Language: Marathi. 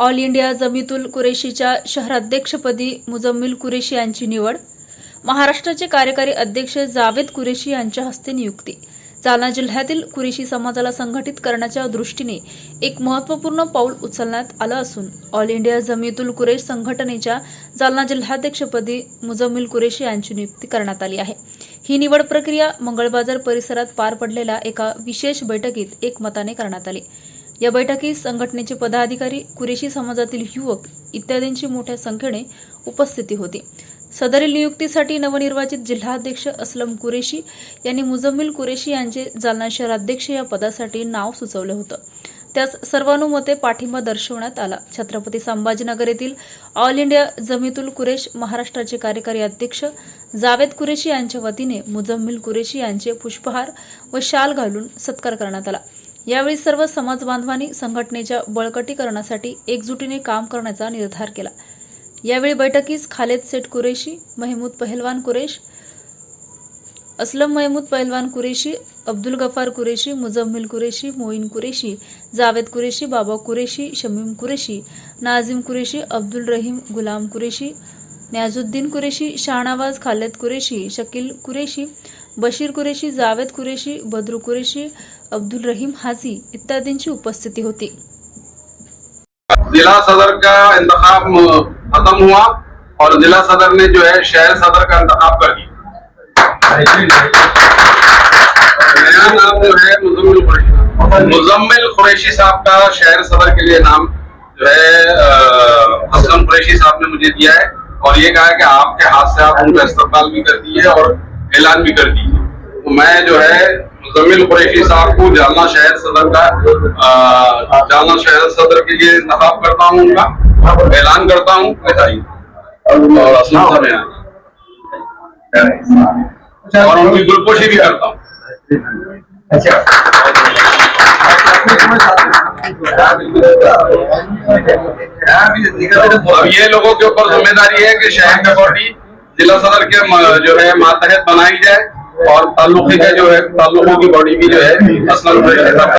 ऑल इंडिया जमीतुल कुरेशीच्या शहराध्यक्षपदी मुजम्मिल कुरेशी यांची निवड महाराष्ट्राचे कार्यकारी अध्यक्ष जावेद कुरेशी यांच्या हस्ते नियुक्ती. जालना जिल्ह्यातील कुरेशी समाजाला संघटित करण्याच्या दृष्टीने एक महत्त्वपूर्ण पाऊल उचलण्यात आलं असून ऑल इंडिया जमीतुल कुरेश संघटनेच्या जालना जिल्हाध्यक्षपदी मुजम्मिल कुरेशी यांची नियुक्ती करण्यात आली आहे. ही निवड प्रक्रिया मंगळबाजार परिसरात पार पडलेल्या एका विशेष बैठकीत एकमताने करण्यात आली. या बैठकीत संघटनेचे पदाधिकारी कुरेशी समाजातील युवक इत्यादींची मोठ्या संख्येने उपस्थिती होती. सदरील नियुक्तीसाठी नवनिर्वाचित जिल्हाध्यक्ष असलम कुरेशी यांनी मुजम्मिल कुरेशी यांचे जालना शहराध्यक्ष या पदासाठी नाव सुचवलं होतं. त्यास सर्वानुमते पाठिंबा दर्शवण्यात आला. छत्रपती संभाजीनगर येथील ऑल इंडिया जमीतुल कुरेश महाराष्ट्राचे कार्यकारी अध्यक्ष जावेद कुरेशी यांच्या वतीने मुजम्मिल कुरेशी यांचे पुष्पहार व शाल घालून सत्कार करण्यात आला. यावेळी सर्व समाज बांधवांनी संघटनेच्या बळकटीकरणासाठी एकजुटीने काम करण्याचा निर्धार केला. यावेळी बैठकीस खालेद सेठ कुरेशी महमूद पहलवान कुरेश असलम महमूद पहलवान कुरेशी अब्दुल गफार कुरेशी मुजम्मिल कुरेशी मोईन कुरेशी जावेद कुरेशी बाबा कुरेशी शमीम कुरेशी नाझिम कुरेशी अब्दुल रहीम गुलाम कुरेशी न्याजुद्दीन कुरेशी शाहनवाज खालेद कुरेशी शकील कुरेशी बशीर कुरेशी जावेद कुरेशी बद्रू कुरेशी अब्दुल रहीम हाजी इत्यादींची उपस्थिती होती. जिला सदर का इंतखाब खत्म हुआ और जिला सदर ने जो है शहर सदर का इंतखाब कर दिया। नाम जो है मुजम्मिल कुरेशी। मुजम्मिल कुरेशी साहब का शहर सदर के लिए नाम जो है असलम कुरैशी साहब ने मुझे दिया है। और ये कहा कि आपके हाथ से आप उनका इस्तेमाल भी कर दिए और ऐलान भी कर दिए। तो मैं जो है मुजम्मिल कुरैशी साहब को जालना शहर सदर का जालना शहर सदर के लिए इंतखाब करता हूँ उनका ऐलान करता हूँ। बताइए और और उनकी गुलपोशी भी करता हूँ। अब ये लोगों के ऊपर ज़िम्मेदारी है कि शहर का बॉडी जिला सदर के जो है, मातहत बनाई जाए और ताल्लुकी का जो है ताल्लुकों की बॉडी भी जो है असलम